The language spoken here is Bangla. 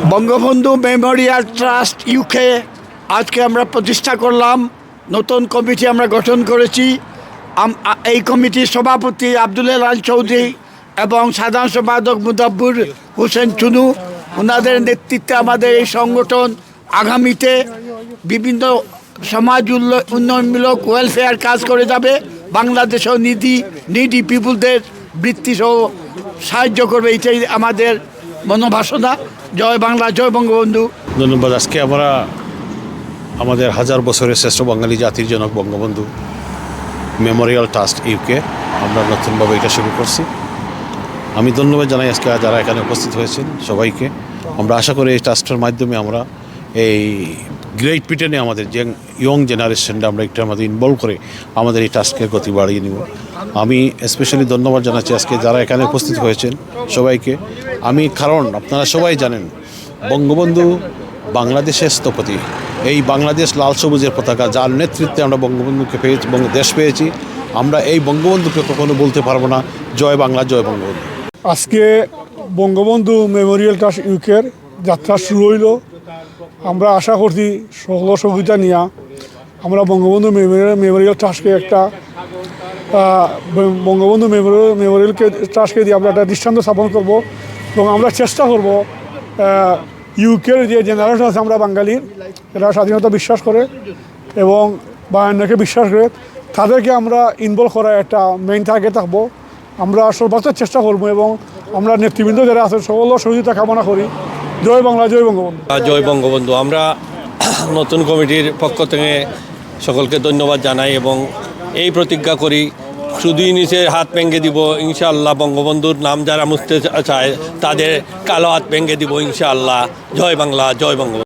বঙ্গবন্ধু মেমোরিয়াল ট্রাস্ট ইউকে আজকে আমরা প্রতিষ্ঠা করলাম। নতুন কমিটি আমরা গঠন করেছি। এই কমিটির সভাপতি আব্দুল আল চৌধুরী এবং সাধারণ সম্পাদক মুদাব্বুর হোসেন চুনু। ওনাদের নেতৃত্বে আমাদের এই সংগঠন আগামীতে বিভিন্ন সমাজ উন্নয়নমূলক ওয়েলফেয়ার কাজ করে যাবে। বাংলাদেশেও নিধি নিডি পিপুলদের বৃত্তি সহ সাহায্য করবে। এটাই আমাদের মনোবাসনা। জয় বাংলা, জয় বঙ্গবন্ধু। ধন্যবাদ। আজকে আমরা আমাদের হাজার বছরের শ্রেষ্ঠ বাঙালি জাতির জনক বঙ্গবন্ধু মেমোরিয়াল ট্রাস্ট ইউকে। আমরা নতুনভাবে এটা শুরু করছি। আমি ধন্যবাদ জানাই আজকে যারা এখানে উপস্থিত হয়েছেন সবাইকে। আমরা আশা করি এই ট্রাস্টের মাধ্যমে আমরা এই গ্রেট ব্রিটেনে আমাদের যে ইয়ং জেনারেশনটা আমরা একটু আমাদের ইনভলভ করে আমাদের এই টাস্কের গতি বাড়িয়ে নিব। আমি স্পেশালি ধন্যবাদ জানাচ্ছি আজকে যারা এখানে উপস্থিত হয়েছেন সবাইকে। আমি, কারণ আপনারা সবাই জানেন, বঙ্গবন্ধু বাংলাদেশের স্থপতি। এই বাংলাদেশ লাল সবুজের পতাকা, যার নেতৃত্বে আমরা বঙ্গবন্ধুকে পেয়েছি দেশ পেয়েছি, আমরা এই বঙ্গবন্ধুকে কখনো বলতে পারব না, জয় বাংলা, জয় বঙ্গবন্ধু। আজকে বঙ্গবন্ধু মেমোরিয়াল ট্রাস্ট ইউকের যাত্রা শুরু হইল। আমরা আশা করছি সহযোগিতা নিয়ে আমরা বঙ্গবন্ধু মেমোরিয়াল মেমোরিয়াল ট্রাস্টকে একটা বঙ্গবন্ধু মেমোরিয়াল মেমোরিয়ালকে ট্রাস্টকে দিয়ে আমরা একটা দৃষ্টান্ত স্থাপন করব। এবং আমরা চেষ্টা করব ইউকের যে জেনারেশন আছে আমরা বাঙালির, এরা স্বাধীনতা বিশ্বাস করে এবং বায়ান্নকে বিশ্বাস করে তাদেরকে আমরা ইনভলভ করা একটা মেইন টার্গেট থাকব আমরা সর্বাত্মক চেষ্টা করব এবং আমরা নেতৃবৃন্দ যারা আছে সকল সহযোগিতা কামনা করি। জয় বাংলা, জয় বঙ্গবন্ধু। জয় বঙ্গবন্ধু। আমরা নতুন কমিটির পক্ষ থেকে সকলকে ধন্যবাদ জানাই এবং এই প্রতিজ্ঞা করি শুধুই নিচের হাত ভেঙে দিব, ইনশাআল্লাহ। বঙ্গবন্ধুর নাম যারা মুছতে চায়, তাদের কালো হাত ভেঙে দিব, ইনশাআল্লাহ। জয় বাংলা, জয় বঙ্গবন্ধু।